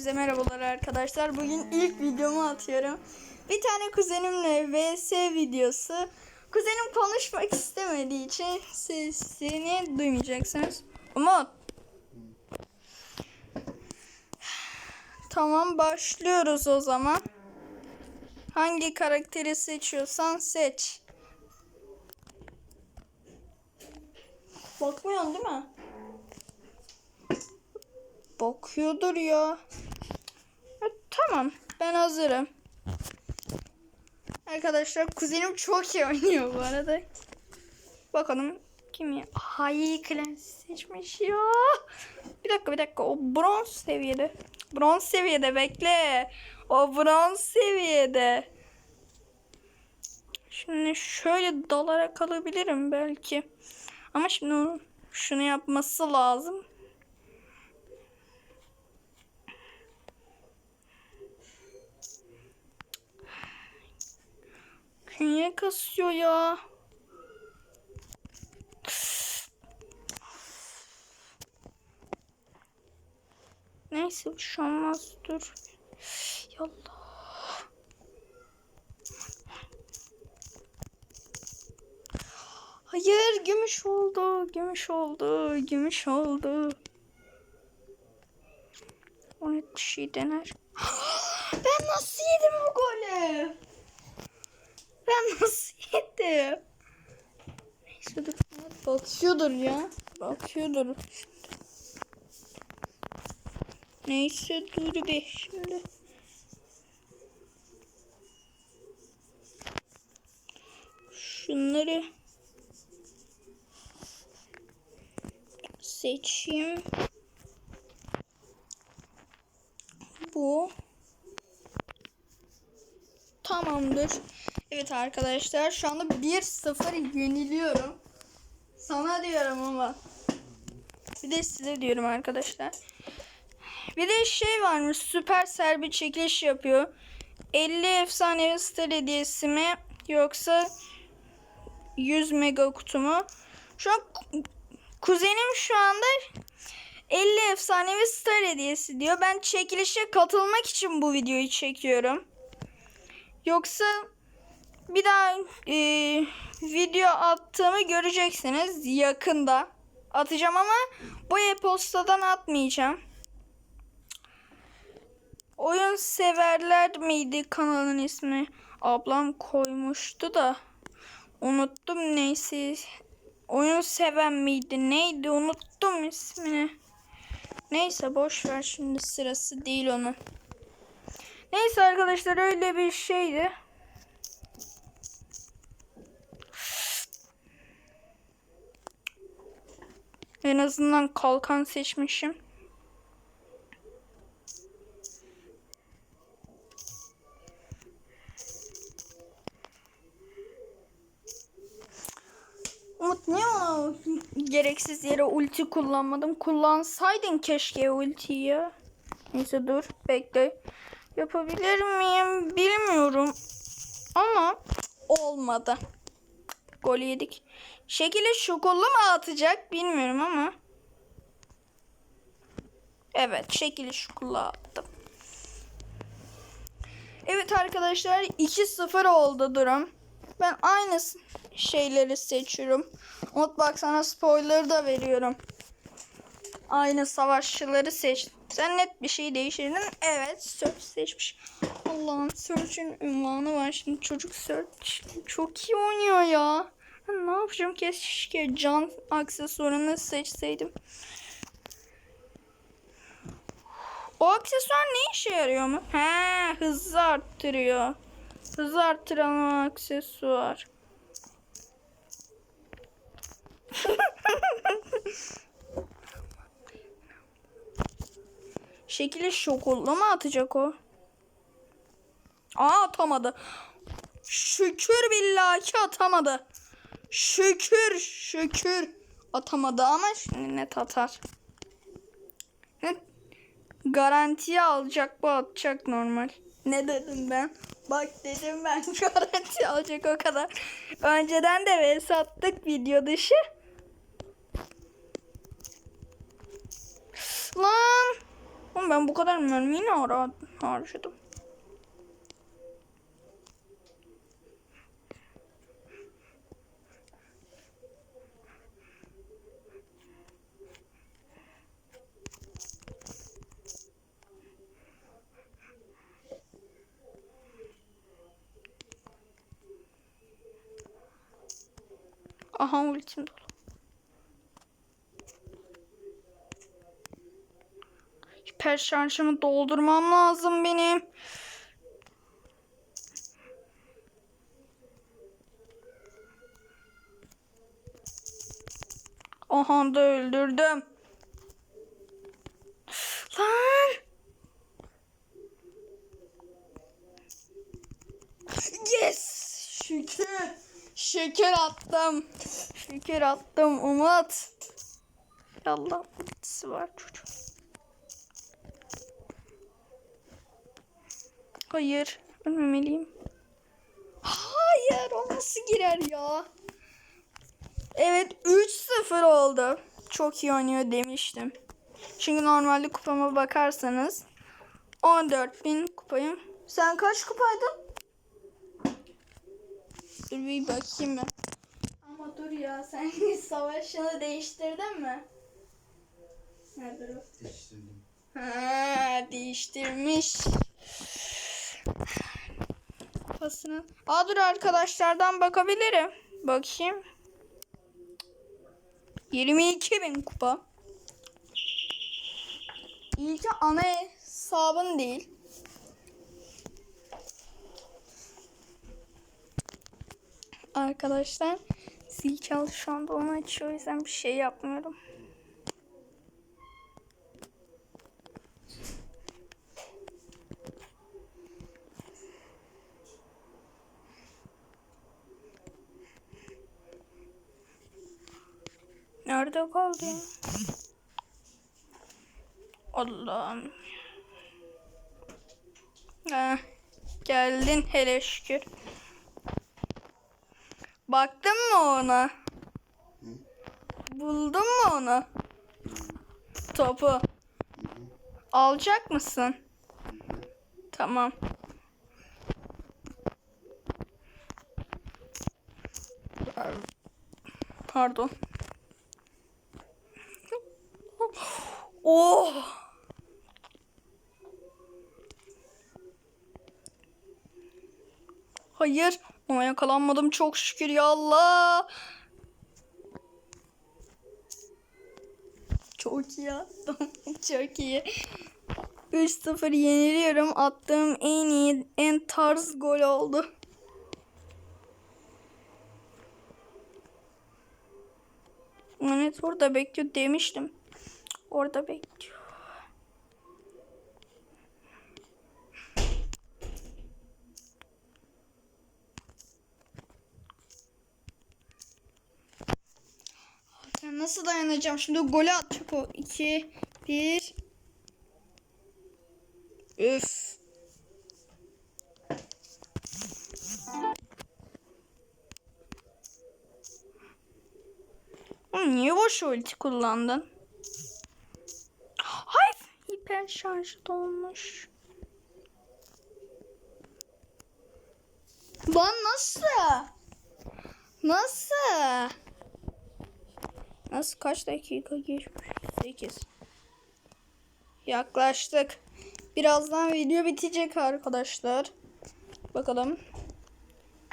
Hepinize merhabalar arkadaşlar. Bugün ilk videomu atıyorum. Bir tane kuzenimle vs videosu. Kuzenim konuşmak istemediği için sesini duymayacaksınız. Umut. Tamam başlıyoruz o zaman. Hangi karakteri seçiyorsan seç. Bakmıyorsun değil mi? Bakıyordur ya. Tamam ben hazırım. Arkadaşlar kuzenim çok iyi oynuyor bu arada. Bakalım kim ya? Hay Clans seçmiş ya. Bir dakika bir dakika o bronz seviyede. Bronz seviyede bekle. O bronz seviyede. Şimdi şöyle dalarak alabilirim belki. Ama şimdi şunu yapması lazım. Künye kasıyor ya. Neyse bir şey olmaz dur. Yallah. Hayır gümüş oldu. Gümüş oldu. Gümüş oldu. O net bir şey dener. ben nasıl yedim o golü? Ben nasıl yedim? Neyse dur. Bakıyordur ya. Bakıyordur. Neyse dur bir şimdi. Şunları seçeyim. Bu. Tamamdır. Evet arkadaşlar şu anda 1-0 yeniliyorum. Sana diyorum ama. Bir de size diyorum arkadaşlar. Bir de şey varmış Süper bir çekiliş yapıyor. 50 efsanevi star hediyesi mi yoksa 100 mega kutu mu? Şu an kuzenim şu anda 50 efsanevi star hediyesi diyor. Ben çekilişe katılmak için bu videoyu çekiyorum. Yoksa bir daha e, video attığımı göreceksiniz yakında. Atacağım ama bu e-postadan atmayacağım. Oyun severler miydi kanalın ismi? Ablam koymuştu da unuttum neyse. Oyun seven miydi? Neydi? Unuttum ismini. Neyse boş ver şimdi sırası değil onun. Neyse arkadaşlar öyle bir şeydi. En azından kalkan seçmişim. Umut niye ona gereksiz yere ulti kullanmadım? Kullansaydın keşke ultiyi ya. Neyse dur bekle. Yapabilir miyim bilmiyorum. Ama olmadı. Gol yedik. Şekili şokollu mu atacak bilmiyorum ama. Evet şekili şokollu attım. Evet arkadaşlar 2-0 oldu durum. Ben aynı şeyleri seçiyorum. Umut bak sana spoiler da veriyorum. Aynı savaşçıları seçtim. Sen net bir şey değiştirdin. Evet Search seçmiş. Allah'ım Search'ün ünvanı var. Şimdi çocuk Search çok iyi oynuyor ya. Ne yapacağım keşke can aksesuarını seçseydim. O aksesuar ne işe yarıyor mu? He hızı arttırıyor. Hızı arttıran aksesuar. Şekili şokolla mı atacak o? Aa atamadı. Şükür billahi atamadı. Şükür şükür atamadı ama şimdi net atar. Garantiye alacak bu atacak normal. Ne dedim ben? Bak dedim ben garanti alacak o kadar. Önceden de vs attık video dışı. Lan Oğlum ben bu kadar mermiyi ne ara harcadım? Aha ultim dolu. Hiper şarjımı doldurmam lazım benim. Aha da öldürdüm. Lan. Yes. Şükür. Şeker attım. Şeker attım Umut. Allah ultisi var çocuğum. Hayır. Ölmemeliyim. Hayır. O nasıl girer ya? Evet 3-0 oldu. Çok iyi oynuyor demiştim. Çünkü normalde kupama bakarsanız 14.000 kupayım. Sen kaç kupaydın? Dur bir bakayım ben. Ama dur ya sen savaşını değiştirdin mi? Ha, dur. Değiştirdim. Ha, değiştirmiş. Kupasını. Aa dur arkadaşlardan bakabilirim. Bakayım. 22 bin kupa. İlki ana hesabın değil. Arkadaşlar zil çaldı şu anda onu açıyor o yüzden bir şey yapmıyorum. Nerede kaldı? Allah'ım. Ha, geldin hele şükür. Baktın mı ona? Buldun mu onu? Topu. Alacak mısın? Tamam. Pardon. Oh! Hayır. Ona yakalanmadım çok şükür ya Allah. Çok iyi attım. çok iyi. 3-0 yeniliyorum. Attığım en iyi, en tarz gol oldu. Evet orada bekliyor demiştim. Orada bekliyor. Nasıl dayanacağım? Şimdi golü atacak o. 2 1 Üf. Oğlum niye boş ulti kullandın? Hayır. Hiper şarjı dolmuş. Lan nasıl? Nasıl? Nasıl kaç dakika geçmiş? 8. Yaklaştık. Birazdan video bitecek arkadaşlar. Bakalım.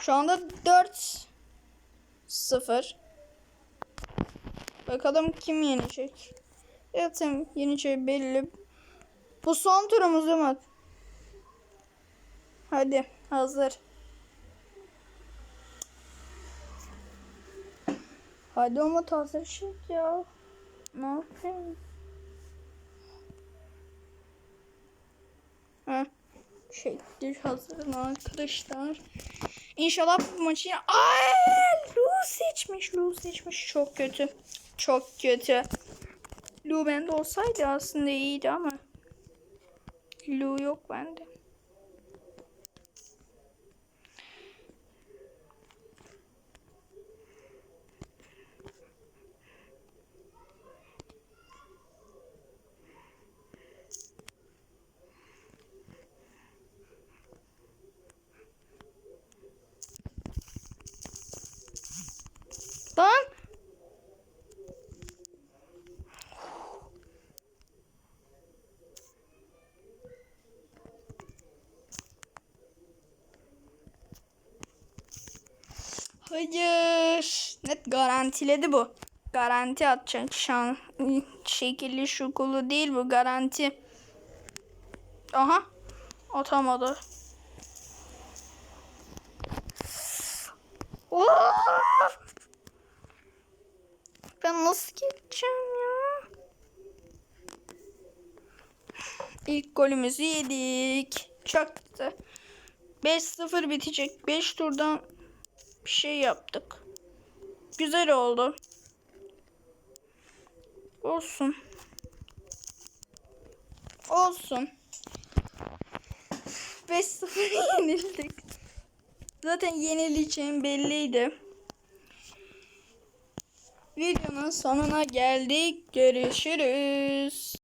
Şu anda 4 0. Bakalım kim yenecek. Evet yeneceği belli. Bu son turumuz değil mi? Hadi hazır. Hadi ama şey ya. Ne yapayım? Heh. Şeydir hazırın arkadaşlar. İnşallah bu maçı... Ay, Lu seçmiş. Lu seçmiş. Çok kötü. Çok kötü. Lu bende olsaydı aslında iyiydi ama. Lu yok bende. Hayır. Net garantiledi bu. Garanti atacak. Şan şekilli şukulu değil bu garanti. Aha. Atamadı. Ben nasıl geçeceğim ya? İlk golümüzü yedik. Çaktı. 5-0 bitecek. 5 turdan bir şey yaptık. Güzel oldu. Olsun. Olsun. 5-0 yenildik. Zaten yenileceğim belliydi. Videonun sonuna geldik. Görüşürüz.